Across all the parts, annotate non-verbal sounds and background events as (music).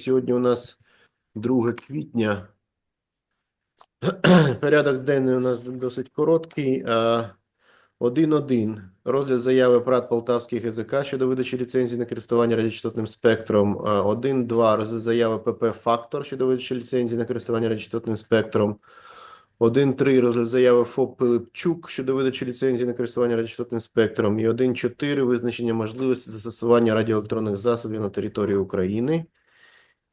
Сьогодні у нас 2 квітня. (clears throat) Порядок денний у нас досить короткий. А, 1.1. Розгляд заяви ПРАТ Полтавський ГЗК щодо видачі ліцензії на користування радіочастотним спектром. А, 1.2. Розгляд заяви ПП Фактор щодо видачі ліцензії на користування радіочастотним спектром. 1.3. Розгляд заяви ФОП Пилипчук щодо видачі ліцензії на користування радіочастотним спектром. І 1.4. Визначення можливості застосування радіоелектронних засобів на території України.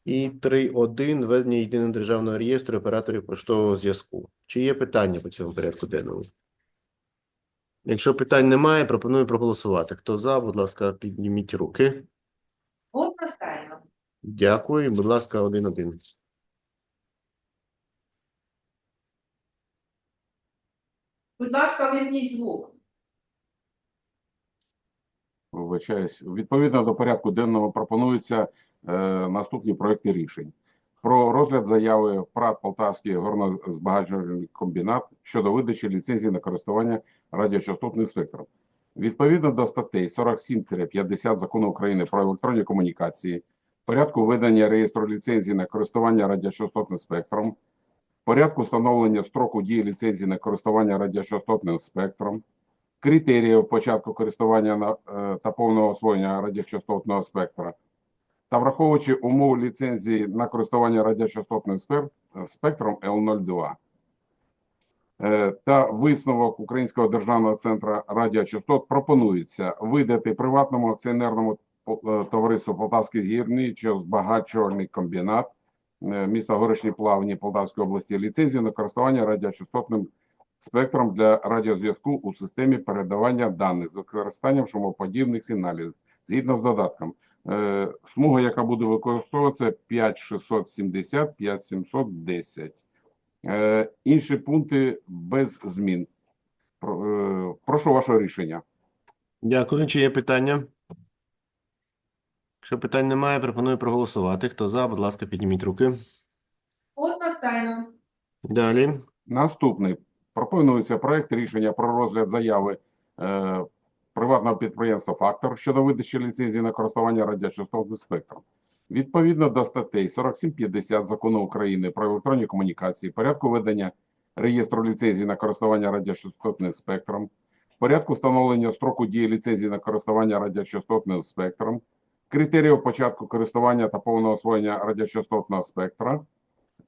І 3.1. Введення єдиного державного реєстру операторів поштового зв'язку. Чи є питання по цьому порядку денному? Якщо питань немає, пропоную проголосувати. Хто за, будь ласка, підніміть руки. Одностайно. Дякую. Будь ласка, один-один. Будь ласка, вимкніть звук. Вибачаюсь. Відповідно до порядку денного пропонуються е, наступні проекти рішень. Про розгляд заяви ПРАТ Полтавський горнозбагачувальний комбінат щодо видачі ліцензії на користування радіочастотним спектром. Відповідно до статей 47-50 Закону України про електронні комунікації, порядку видання реєстру ліцензії на користування радіочастотним спектром, порядку встановлення строку дії ліцензії на користування радіочастотним спектром, критеріїв початку користування е, та повного освоєння радіочастотного спектра та враховуючи умови ліцензії на користування радіочастотним спектром L02 е, та висновок Українського державного центру радіочастот пропонується видати приватному акціонерному е, товариству Полтавський гірничо-збагачувальний комбінат е, міста Горишні Плавні Полтавської області ліцензію на користування радіочастотним спектром для радіозв'язку у системі передавання даних з використанням шумоподібних сигналів згідно з додатком. Е, Смуга, яка буде використовуватися 5670, 5710. Е, Інші пункти без змін. Е, Прошу вашого рішення. Дякую. Чи є питання? Якщо питань немає, пропоную проголосувати. Хто за, будь ласка, підніміть руки. Одностайно. Далі. Наступний пропонується проект рішення про розгляд заяви приватного підприємства Фактор щодо видачі ліцензії на користування радіочастотним спектром. Відповідно до статей 47-50 Закону України про електронні комунікації, порядку ведення реєстру ліцензій на користування радіочастотним спектром, порядку встановлення строку дії ліцензії на користування радіочастотним спектром, критеріїв початку користування та повного освоєння радіочастотного спектра,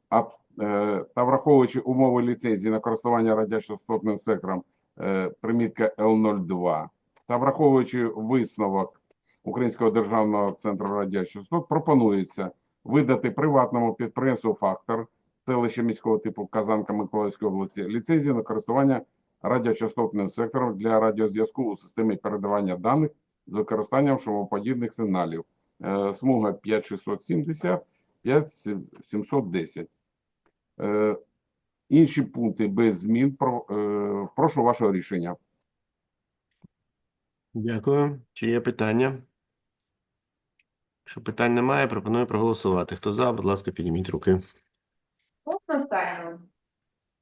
а Е, та враховуючи умови ліцензії на користування радіочастотним спектром е, примітка L02 та враховуючи висновок Українського державного центру радіочастот, пропонується видати приватному підприємству «Фактор» селище міського типу Казанка Миколаївської області ліцензію на користування радіочастотним спектром для радіозв'язку у системі передавання даних з використанням шумоподібних сигналів. Е, Смуга 5670, 5710. Е, Інші пункти без змін. Е, прошу вашого рішення. Дякую. Чи є питання? Якщо питань немає, пропоную проголосувати. Хто за, будь ласка, підніміть руки. Одностайно.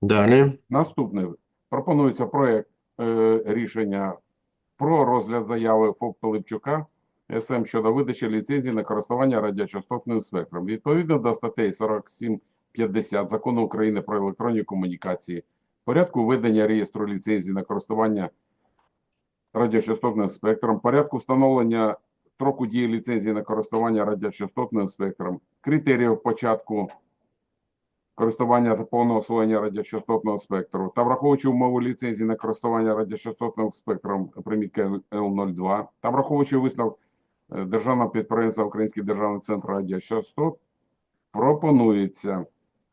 Далі. Наступне пропонується проект е, рішення про розгляд заяви ФОП Пилипчука СМ щодо видачі ліцензії на користування радіочастотним спектром. Відповідно до статей 47-50 Закону України про електронні комунікації, порядку ведення реєстру ліцензії на користування радіочастотним спектром, порядку встановлення строку дії ліцензії на користування радіочастотним спектром, критеріїв початку користування та повного освоєння радіочастотного спектру. Та враховуючи умови ліцензії на користування радіочастотним спектром примітка L02 та враховуючи висновок е, державного підприємства Український державний центр радіочастот, пропонується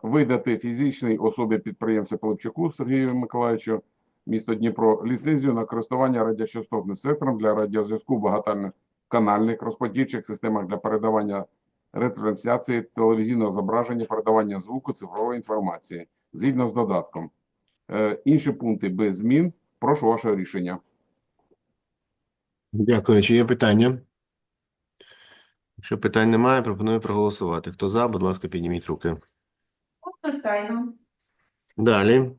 видати фізичній особі підприємця Пилипчуку Сергію Миколаївичу місто Дніпро ліцензію на користування радіочастотним спектром для радіозв'язку в багатоканальних розподільчих системах для передавання ретрансляції телевізійного зображення, передавання звуку, цифрової інформації згідно з додатком. Е, інші пункти без змін. Прошу вашого рішення. Дякую. Чи є питання? Якщо питань немає, пропоную проголосувати. Хто за, будь ласка, підніміть руки. Одностайно. Далі.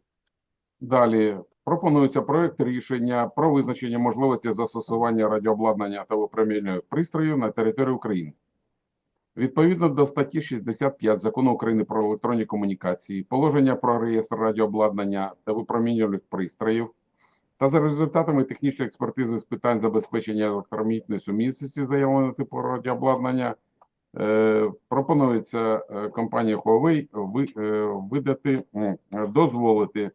Далі пропонується проект рішення про визначення можливості застосування радіообладнання та випромінювальних пристроїв на території України. Відповідно до статті 65 Закону України про електронні комунікації, положення про реєстр радіообладнання та випромінювальних пристроїв та за результатами технічної експертизи з питань забезпечення електромагнітної сумісності заявленого типу радіообладнання, е, пропонується е, компанії Huawei е, видати, дозволити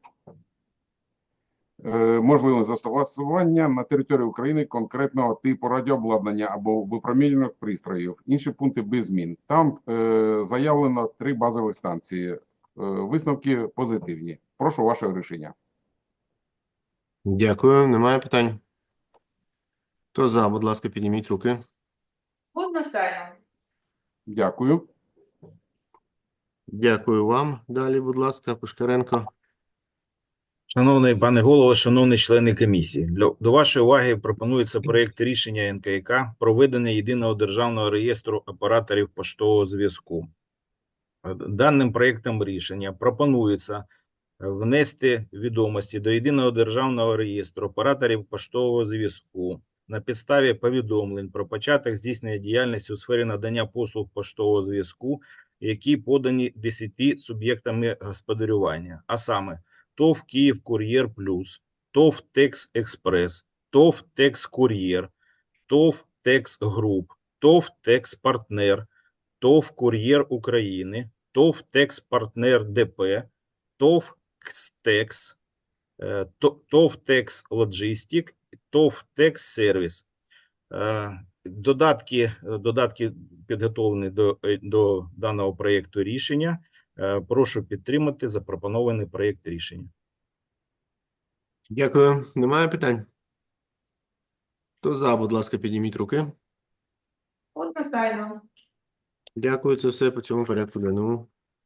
е, можливе застосування на території України конкретного типу радіообладнання або випромінювальних пристроїв. Інші пункти без змін. Там е, заявлено три базові станції. Е, висновки позитивні. Прошу вашого рішення. Дякую. Немає питань? Хто за, будь ласка, підніміть руки. Одностайно. Дякую. Дякую вам. Далі, будь ласка, Пушкаренко. Шановний пане голово, шановні члени комісії, для, до вашої уваги пропонується проєкт рішення НКК про ведення єдиного державного реєстру операторів поштового зв'язку. Е, Даним проєктом рішення пропонується е, внести відомості до єдиного державного реєстру операторів поштового зв'язку на підставі повідомлень про початок здійснення діяльності у сфері надання послуг поштового зв'язку, які подані 10 суб'єктами господарювання, а саме ТОВ Київ Кур'єр Плюс, ТОВ Текс Експрес, ТОВ Текс Кур'єр, ТОВ Текс Груп, ТОВ Текс Партнер, ТОВ Кур'єр України, ТОВ Текс Партнер ДП, ТОВ Кстекс, е, То- ТОВ Текс Лоджистик, ТОВ Текс Сервіс. Е, Додатки, додатки підготовлені до, е, до даного проєкту рішення. Е, Прошу підтримати запропонований проєкт рішення. Дякую. Немає питань? Хто за, будь ласка, підніміть руки. Одностайно. Дякую. Це все по цьому порядку денному.